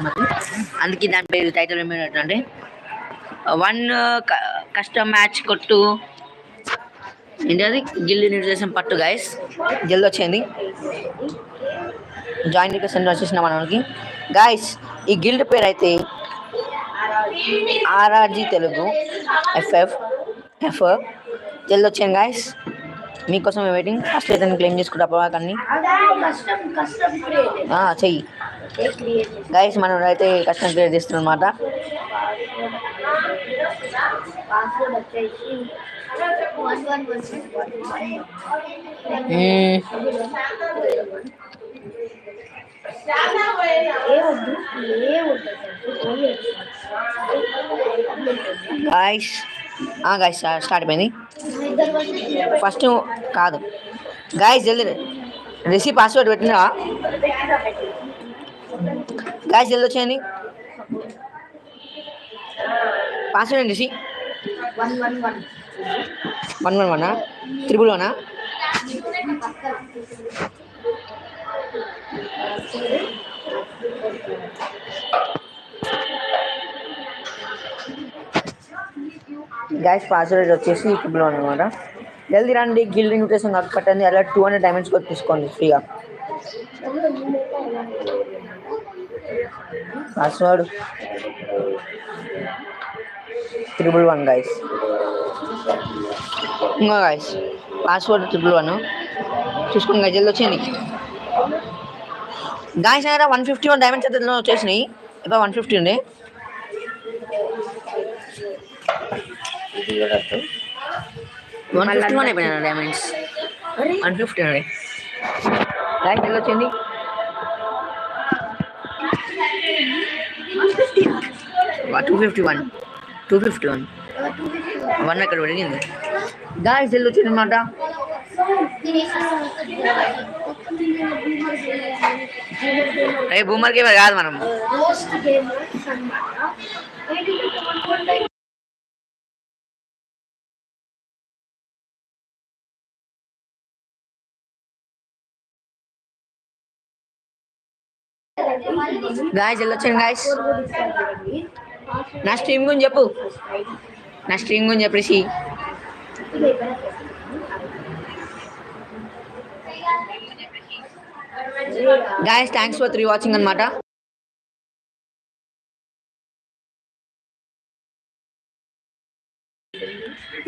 కస్టమర్కి అందుకే దాని పేరు టైటిల్ ఏమైనట్టు వన్ కస్టమ్ మ్యాచ్ కొట్టు. ఏంటి అది గిల్లి నిర్దేశం పట్టు గాయస్ జల్ది వచ్చింది. జాయిన్ రిక్వెస్ట్ వచ్చేసిన మనకి గాయస్ ఈ గిల్డ్ పేరు అయితే ఆర్ఆర్జీ తెలుగు ఎఫ్ఎఫ్ ఎఫ్ జల్ది వచ్చాను గాయస్ మీకోసం వెయిటింగ్ ఫస్ట్ అయితే క్లెయిమ్ చేసుకుంటా ఆ, చెయ్యి. గైస్ మనం అయితే కష్టం క్రియేట్ చేస్తున్నాం అనమాట గాయస్ గాయస్ స్టార్ట్ అయిపోయింది. ఫస్ట్ కాదు. గాయస్ జల్దీ రిసీవ్ పాస్వర్డ్ పెట్టినా గాయస్ జల్దీ వచ్చేయండి పాస్వర్డ్ ఏంటి one one one triple one triple వనా guys password వచ్చేసి ట్రిపుల్ వన్ అనమాట జల్దీ రండి గిల్ ఇన్విటేషన్ నాకు పట్టండి అలా టూ హండ్రెడ్ డైమండ్స్ కూడా తీసుకోండి ఫ్రీగా పాస్వర్డ్ త్రిబుల్ వన్ గైస్ ఇంకా గైస్ పాస్వర్డ్ ట్రిపుల్ వన్ చూసుకుని గైస్ జల్దీ వచ్చేయండి. గాయస్ దగ్గర వన్ ఫిఫ్టీ వన్ డైమండ్స్ అయితే వచ్చేసినాయి. ఇప్పుడు వన్ ఫిఫ్టీ ఉంది. వన్ ఫిఫ్టీ వన్ అయిపోయినా డైమండ్స్ వన్ ఫిఫ్టీ అండి గాయస్ జల్దీ వచ్చింది two fifty one two fifty one one ఎక్కడ పెరిగింది గాయస్ జల్దీ వచ్చింది అనమాట రే బూమర్ గేమర్ కాదు మనం గాయస్ జల్దీ వచ్చింది గాయస్ నా స్ట్రీమ్ గురించి చెప్పు నా స్ట్రీమ్ గురించి చెప్పేసి guys thanks for three watching అనమాట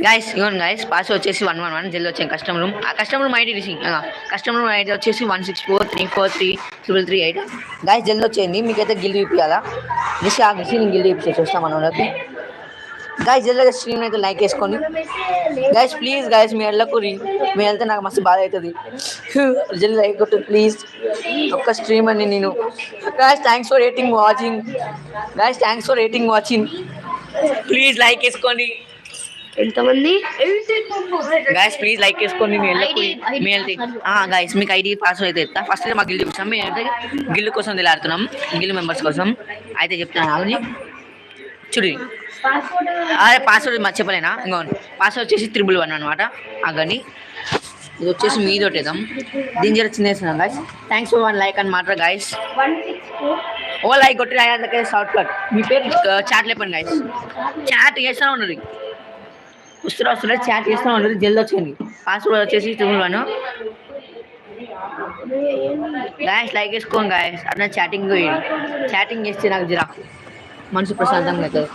గాయస్ ఇవ్వండి గాయస్ పాస్ వచ్చేసి వన్ వన్ వన్ జల్ వచ్చాయి కస్టమర్ రూమ్ ఆ customer room ID rising customer room ID వచ్చేసి one six four three four three triple three eight guys Jal వచ్చేయండి మీకైతే గిల్ ఇప్పించాలా జస్ట్ ఆ మిస్ నేను గిల్ ఇప్పించే చూస్తాం మన వాళ్ళకి గాయస్ జల్దిగా స్ట్రీమ్ అయితే లైక్ వేసుకోండి గైస్ ప్లీజ్ గాయస్ మీ వెళ్ళకు మీ వెళ్తే నాకు మస్తు బాధ అవుతుంది జల్ది లైక్ కొట్టు ప్లీజ్ ఒక్క స్ట్రీమ్ అని నేను. Guys thanks for rating watching guys thanks for rating watching please like వేసుకోండి ఎంతమంది? గాయస్ ప్లీజ్ లైక్ వేసుకోండి మీ మీ గాయస్ మీకు ఐడి పాస్వర్డ్ అయితే చెప్తా. ఫస్ట్ మా గిల్లు చూపిస్తాం. మేము అయితే గిల్లు కోసం తెలియాడుతున్నాం గిల్లు మెంబర్స్ కోసం. అయితే చెప్తాను అవుని చూడు. పాస్వర్డ్ అదే పాస్వర్డ్ మర్చిపోలేనా ఇంకోండి పాస్వర్డ్ వచ్చేసి త్రిబుల్ వన్ అనమాట అగని ఇది వచ్చేసి మీద కొట్టేద్దాం దీని జర చిన్న guys thanks for one like అనమాట గాయస్ వన్ సిక్స్ ఫోర్ ఓ లైక్ కొట్టి దగ్గర షార్ట్ కట్ మీ పేరు చాట్ లేపండి గాయస్ చాట్ చేస్తూనే ఉన్నది. వస్తున్నా వస్తున్నా చాట్ చేస్తూ ఉండదు జల్ది వచ్చింది. పాస్వర్డ్ వచ్చేసి టూ వన్. గాయస్ లైక్ వేసుకోండి గాయస్ అన్న చాటింగ్ చాటింగ్ చేస్తే నాకు జరా మనసు ప్రశాంతంగా అవుతుంది.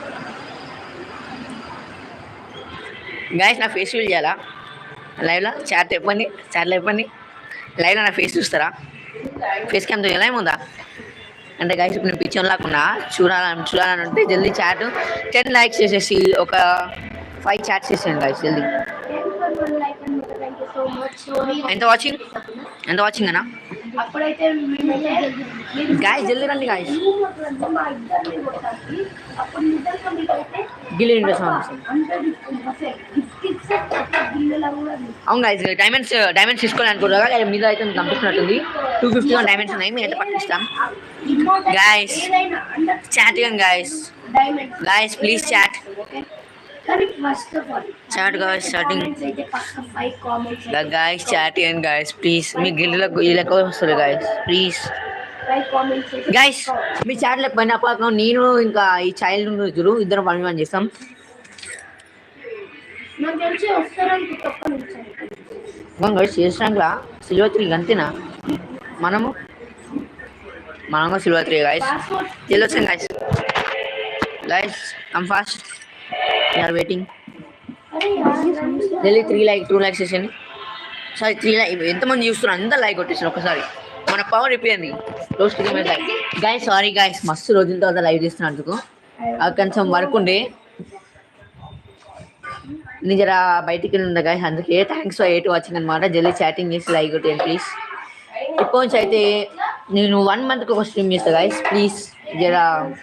గాయస్ నా ఫేస్ ఫీల్ చేయాలా? లైవ్లో చాట్ చెప్పండి చాట్లో చెప్పండి. లైవ్లో నా ఫేస్ చూస్తారా? ఫేస్ క్యామ్ ఎలా ఏముందా? అంటే గాయస్ ఇప్పుడు నేను పిచ్చర్ లేకుండా చూడాలని చూడాలని అంటే జల్దీ చాట్ టెన్ లైక్స్ చేసేసి ఒక ఫైవ్ చాట్స్ ఇస్తాను గాయస్ జల్దీ ఎంత వాచింగ్ ఎంత వాచింగ్ అన్నా? గాయస్ జల్దీ రండి గాయస్ గిల్లి ఇంట్రెస్ట్ అవును గైస్ డైమండ్స్ డైమండ్స్ తీసుకోవాలి అనుకుంటారా మీద అయితే మీకు టూ ఫిఫ్టీ వన్ డైమండ్స్ ఉన్నాయి మేము అయితే పట్టిస్తాం. Guys chat guys guys please chat chat guys chatting guys chat ఇవ్వండి గాయస్ ప్లీజ్ మీ గిల్లులకు వీళ్ళకు వస్తుంది గాయస్ ప్లీజ్ గాయస్ గైస్ మీ చాట్లకు పని అపాకం నేను ఇంకా ఈ చైల్డ్ రోజులు ఇద్దరు పని పని చేస్తాం. నాకు తెలిసి గైస్ సిల్వర్ త్రీ అంతేనా? మనము? మనము silver three guys passport తెలియచ్చు guys guys come fast are waiting daily three like two likes వేసేయండి సారీ త్రీ లైక్ ఎంతమంది చూస్తున్నారు? అంతా లైక్ కొట్టేసాను ఒకసారి. మన పవర్ అయిపోయింది రోజు త్రీ మీద లైక్ గాయస్ సారీ గాయస్ మస్తు రోజుల తర్వాత లైవ్ చేస్తున్నందుకు. అది కొంచెం వర్క్ ఉండే. నేను జర బయటికి వెళ్ళి ఉండే గాయస్ అందుకే థ్యాంక్స్ ఫర్ ఎయిట్ వాచింగ్ అనమాట జల్దీ చాటింగ్ చేసి లైక్ కొట్టేయండి ప్లీజ్ ఇప్పటి నుంచి అయితే నేను వన్ మంత్కి ఒక స్ట్రీమ్ చేస్తాను గాయస్ ప్లీజ్ జర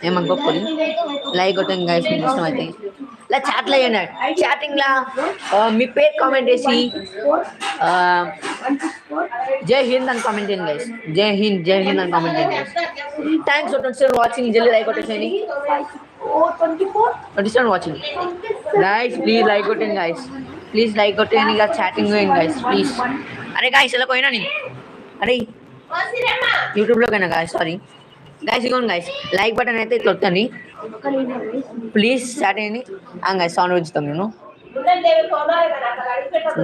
ఏమనుకోకూడదు లైక్ కొట్టండి గాయస్ మీకు ఇష్టం అయితే. ఇలా చాట్లో చాటింగ్ లా మీ పేరు కామెంట్ చేసి జై హింద్ అని కామెంట్ చేయండి గైస్ జై హింద్ జై హింద్ అని కామెంట్ చేయండి గైస్ థ్యాంక్స్ ఫర్ వాచింగ్ జల్దీ like కొట్టేసేయండి. Twenty four twenty seven watching guys please like కొట్టండి గైస్ ప్లీజ్ లైక్ కొట్టేయండి ఇక చాటింగ్ చేయండి గైస్ ప్లీజ్ అరే గాయస్ ఇలా పోయినా నేను? అరే యూట్యూబ్లో పోయినా గాయస్ సారీ గైస్ ఇగోండి గైస్ లైక్ బటన్ అయితే ఇట్లా వస్తుంది. ప్లీజ్ స్టార్ట్ అయ్యండి గైస్ సౌండ్ ఉంచుతాం నేను.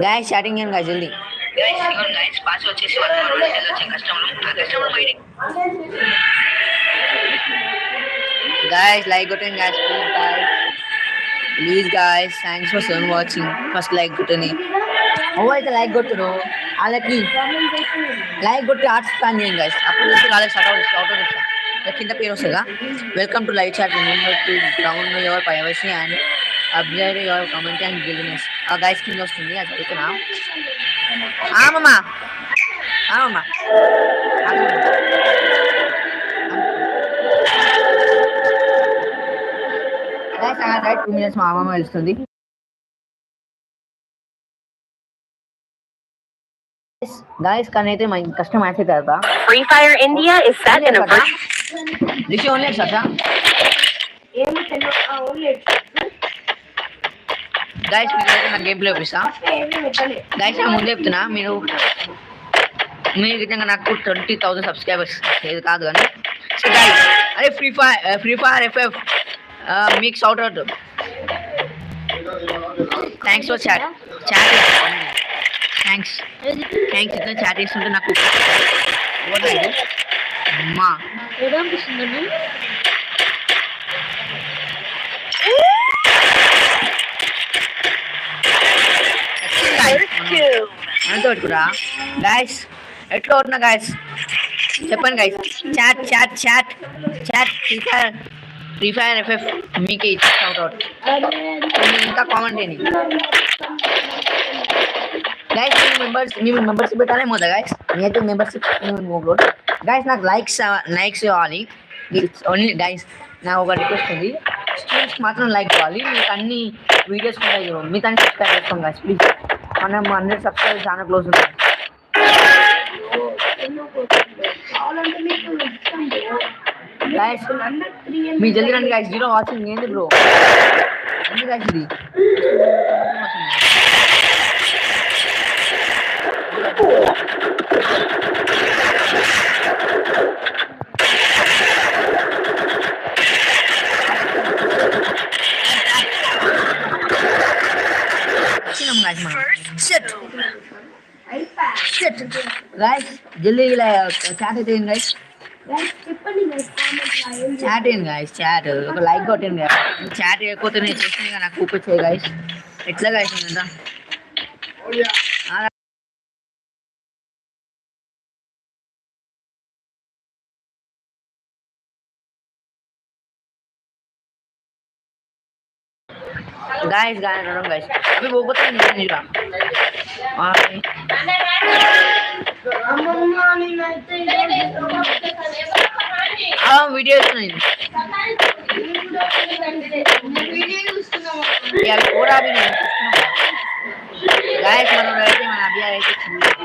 గాయస్ స్టార్టింగ్ చేయండి గాయస్ జల్దీ. Button guys please guys. Please guys thanks for seven watching. First like button అయితే లైక్ కొట్టురు. వాళ్ళకి లైక్ కొట్టి ఆర్ట్స్ ప్లాన్ చేయండి గైస్ అప్పుడు వాళ్ళకి షార్ట్ అవుట్ అవుట్ ఇక కింద పేరు వస్తుందా welcome to live chat remember to ground your privacy and observe your comment and గిల్నెస్ ఆ గైస్ కింద వస్తుంది అది చదువుతున్నా ఆమమ్మా ఆమమ్మా టూ మినిట్స్ మా అమ్మమ్మ వెళ్తుంది గాయస్ కానీ అయితే మా కష్టం మ్యాచ్ అయితే కదా Free Fire India is set in a virtual Rishi only సదా ఏమి తెలియదు ఓన్లీ గాయస్ మీకు అయితే నాకు గేమ్ ప్లే చూపిస్తా ఏమి పెట్టలే గాయస్ నేను ముందే చెప్తున్నా మీరు మీరు నిజంగా నాకు ట్వంటీ థౌసండ్ సబ్స్క్రైబర్స్ ఇది కాదు కానీ సో గాయస్ అదే free fire free fire FF మీకు shout out thanks for chat chat thanks thanks ఇట్లా చాట్ చేస్తుంటే నాకు అమ్మా. ఏమనిపిస్తుందండి కూడా. గాయస్ ఎట్లా ఉంటున్నా గాయస్ చెప్పండి guys chat chat chat chat free fire free fire FF మీకు ఇచ్చి అవుట్ అవుట్ ఇంకా కామెంట్ చేయండి. గైస్ మీ మెంబర్స్ మీ మెంబర్షిప్ పెట్టాలేమో గైస్ నేనైతే మెంబర్షిప్ గైస్ నాకు లైక్స్ లైక్స్ కావాలి ఓన్లీ గైస్ నాకు ఒక రిక్వెస్ట్ ఉంది. స్టూడెంట్స్ మాత్రం లైక్ కావాలి మీకు అన్ని వీడియోస్ కూడా ఇవ్వం. మీ తను సబ్స్క్రైబ్ చేసుకోండి గైస్ ప్లీజ్ మనం హండ్రెడ్ సబ్స్క్రైబ్ చాలా క్లోజ్ ఉంది గైస్ మీ జల్దీ రండి గైస్ జీరో వాచింగ్ ఏంది బ్రో ఎందుకు గైస్ ఇది వచ్చినాం గైస్ మనం షిట్ షిట్ గైస్ జల్దీ ఇలా చాట్ అయితే గైస్ చెప్పండి guys, comment లో ఏం చాట్ ఏంది గాయస్ చాట్ ఒక లైక్ కొట్టండి చాట్ చేయకపోతే నేను చేసిన నాకు చూపించాయి గాయస్ ఎట్లా గాయస్ ఉందా గాయస్ గాయస్ రండి గాయస్ అవి పోతే నేను అమ్మమ్మ నేనైతే వీడియో ఇస్తున్నాను ఇక అవి కూడా అవి నేను గాయస్ మనం అయితే మన అయితే